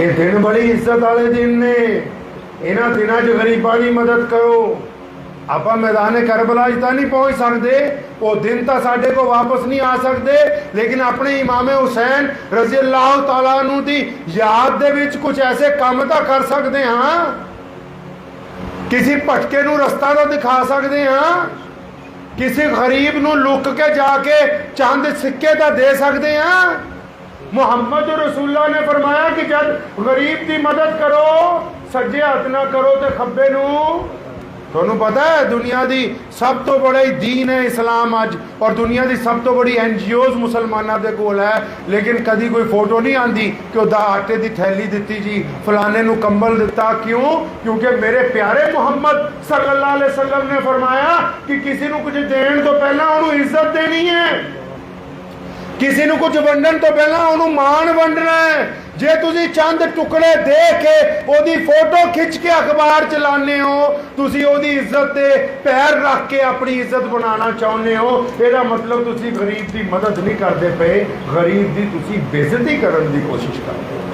ਇਹ ਦਿਨ ਬੜੀ ਇੱਜ਼ਤ ਵਾਲੇ ਦਿਨ ਨੇ। ਇਹਨਾਂ ਦਿਨਾਂ 'ਚ ਗਰੀਬਾਂ ਦੀ ਮਦਦ ਕਰੋ। ਆਪਾਂ ਮੈਦਾਨ ਕਰਬਲਾ 'ਚ ਤਾਂ ਨਹੀਂ ਪਹੁੰਚ ਸਕਦੇ। ਉਹ ਦਿਨ ਤਾਂ ਸਾਡੇ ਕੋ ਵਾਪਸ ਨਹੀਂ ਆ ਸਕਦੇ। ਲੇਕਿਨ ਆਪਣੇ ਇਮਾਮ ਹੁਸੈਨ ਰਜ਼ੀ ਅੱਲਾਹ ਤਾਲਾ ਨੂੰ ਦੀ ਯਾਦ ਦੇ ਵਿੱਚ ਕੁਝ ਐਸੇ ਕੰਮ ਤਾਂ ਕਰ ਸਕਦੇ ਹਾਂ? ਕਿਸੇ ਭਟਕੇ ਨੂੰ ਰਸਤਾ ਤਾਂ ਦਿਖਾ ਸਕਦੇ ਹਾਂ? ਕਿਸੇ ਗਰੀਬ ਨੂੰ ਲੁੱਕ ਕੇ ਜਾ ਕੇ ਚੰਦ ਸਿੱਕੇ ਤਾਂ ਦੇ ਸਕਦੇ ਹਾਂ? ਮੁਹੰਮਦ ਰਸੂਲullah ਨੇ ਫਰਮਾਇਆ ਕਿ ਜਦ ਗਰੀਬ ਦੀ ਮਦਦ ਕਰੋ, ਸੱਜੇ ਹੱਥ ਨਾਲ ਕਰੋ ਤੇ ਖੱਬੇ ਨੂੰ। ਤੁਹਾਨੂੰ ਪਤਾ ਹੈ, ਦੁਨੀਆ ਦੀ ਸਭ ਤੋਂ ਬੜੀ ਦੀਨ ਹੈ ਇਸਲਾਮ ਅੱਜ ਔਰ ਦੁਨੀਆ ਦੀ ਸਭ ਤੋਂ ਬੜੀ ਐਨਜੀਓਜ਼ ਮੁਸਲਮਾਨਾਂ ਦੇ ਕੋਲ ਹੈ। ਲੇਕਿਨ ਕਦੀ ਕੋਈ ਫੋਟੋ ਨਹੀਂ ਆਂਦੀ ਕਿ ਉਹਦਾ ਆਟੇ ਦੀ ਥੈਲੀ ਦਿੱਤੀ ਜੀ, ਫਲਾਣੇ ਨੂੰ ਕੰਬਲ ਦਿੱਤਾ। ਕਿਉਂ? ਕਿਉਂਕਿ ਮੇਰੇ ਪਿਆਰੇ ਮੁਹੰਮਦ ਸੱਲੱਲਾਹੁ ਅਲੈਹਿ ਵਸੱਲਮ ਨੇ ਫਰਮਾਇਆ ਕਿ ਕਿਸੇ ਨੂੰ ਕੁਝ ਦੇਣ ਤੋਂ ਪਹਿਲਾਂ ਉਹਨੂੰ ਇੱਜ਼ਤ ਦੇਣੀ ਹੈ। ਕਿਸੇ ਨੂੰ ਕੁਝ ਵੰਡਣ ਤੋਂ ਪਹਿਲਾਂ ਉਹਨੂੰ ਮਾਣ ਵੰਡਣਾ ਹੈ। ਜੇ ਤੁਸੀਂ ਚੰਦ ਟੁਕੜੇ ਦੇ ਕੇ ਉਹਦੀ ਫੋਟੋ ਖਿੱਚ ਕੇ ਅਖਬਾਰ ਚਲਾਉਂਦੇ ਹੋ, ਤੁਸੀਂ ਉਹਦੀ ਇੱਜ਼ਤ ਤੇ ਪੈਰ ਰੱਖ ਕੇ ਆਪਣੀ ਇੱਜ਼ਤ ਬਣਾਉਣਾ ਚਾਹੁੰਦੇ ਹੋ, ਇਹਦਾ ਮਤਲਬ ਤੁਸੀਂ ਗਰੀਬ ਦੀ ਮਦਦ ਨਹੀਂ ਕਰਦੇ ਪਏ। ਗਰੀਬ ਦੀ ਤੁਸੀਂ ਬੇਇੱਜ਼ਤੀ ਕਰਨ ਦੀ ਕੋਸ਼ਿਸ਼ ਕਰਦੇ ਹੋ।